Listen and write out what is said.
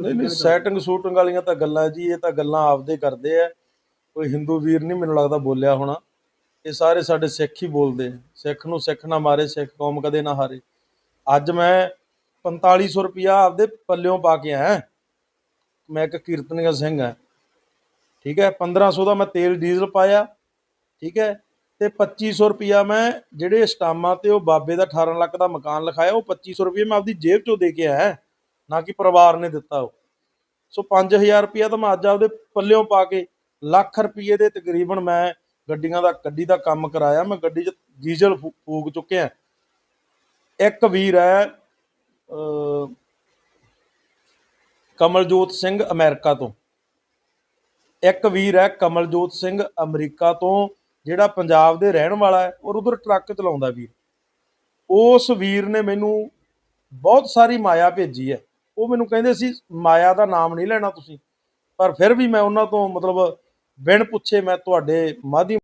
ਨਹੀਂ ਨਹੀਂ setting shooting ਵਾਲੀਆਂ ਤਾਂ ਗੱਲਾਂ ਜੀ, ਇਹ ਤਾਂ ਗੱਲਾਂ ਆਪਦੇ ਕਰਦੇ ਆ। ਕੋਈ ਹਿੰਦੂ ਵੀਰ ਨਹੀਂ ਮੈਨੂੰ ਲੱਗਦਾ ਬੋਲਿਆ ਹੋਣਾ। ਇਹ ਸਾਰੇ ਸਾਡੇ ਸਿੱਖ ਹੀ ਬੋਲਦੇ ਸਿੱਖ ਨੂੰ ਸਿੱਖ ਨਾ ਮਾਰੇ, ਸਿੱਖ ਕੌਮ ਕਦੇ ਨਾ ਹਾਰੇ। ਅੱਜ ਮੈਂ 4500 ਰੁਪਿਆ ਆਪਦੇ ਪੱਲਿਓਂ ਪਾ ਕੇ ਆਇਆ। ਮੈਂ ਇੱਕ ਕੀਰਤਨੀਆ ਸਿੰਘ ਆ। ਠੀਕ ਹੈ 1500 ਦਾ ਮੈਂ ਤੇਲ ਡੀਜ਼ਲ ਪਾਇਆ। ਠੀਕ ਹੈ, ਤੇ 2500 ਰੁਪਿਆ ਮੈਂ ਜਿਹੜੇ ਸਟਾਮਾਂ ਤੇ ਉਹ ਬਾਬੇ ਦਾ 18 ਲੱਖ ਦਾ ਮਕਾਨ ਲਿਖਾਇਆ, ਉਹ 2500 ਰੁਪਏ ਮੈਂ ਆਪਦੀ ਜੇਬ ਚੋਂ ਦੇ ਕੇ ਆਇਆ। ਨਾ ਕਿ ਪਰਿਵਾਰ ਨੇ ਦਿੱਤਾ ਉਹ। ਸੋ 5000 ਰੁਪਇਆ ਤਾਂ ਮੈਂ ਅੱਜ ਆਪਦੇ ਪੱਲਿਓਂ ਪਾ ਕੇ ਲੱਖ ਰੁਪਏ ਦੇ ਤਕਰੀਬਨ ਮੈਂ ਗੱਡੀਆਂ ਦਾ, ਗੱਡੀ ਦਾ ਕੰਮ ਕਰਾਇਆ। ਮੈਂ ਗੱਡੀ 'ਚ ਡੀਜ਼ਲ ਫੂ- ਫੂਕ ਚੁੱਕਿਆ। ਇੱਕ ਵੀਰ ਹੈ ਕਮਲਜੋਤ ਸਿੰਘ ਅਮਰੀਕਾ ਤੋਂ। ਇੱਕ ਵੀਰ ਹੈ ਕਮਲਜੋਤ ਸਿੰਘ ਅਮਰੀਕਾ ਤੋਂ, ਜਿਹੜਾ ਪੰਜਾਬ ਦੇ ਰਹਿਣ ਵਾਲਾ ਹੈ ਔਰ ਉਧਰ ਟਰੱਕ ਚਲਾਉਂਦਾ ਵੀਰ। ਉਸ ਵੀਰ ਨੇ ਮੈਨੂੰ ਬਹੁਤ ਸਾਰੀ ਮਾਇਆ ਭੇਜੀ ਹੈ। ਉਹ ਮੈਨੂੰ ਕਹਿੰਦੇ ਸੀ, ਮਾਇਆ ਦਾ ਨਾਮ ਨਹੀਂ ਲੈਣਾ ਤੁਸੀਂ। ਪਰ ਫਿਰ ਵੀ ਮੈਂ ਉਹਨਾਂ ਤੋਂ ਮਤਲਬ ਬਿਨ ਪੁੱਛੇ ਮੈਂ ਤੁਹਾਡੇ ਮਾਧਿਅਮ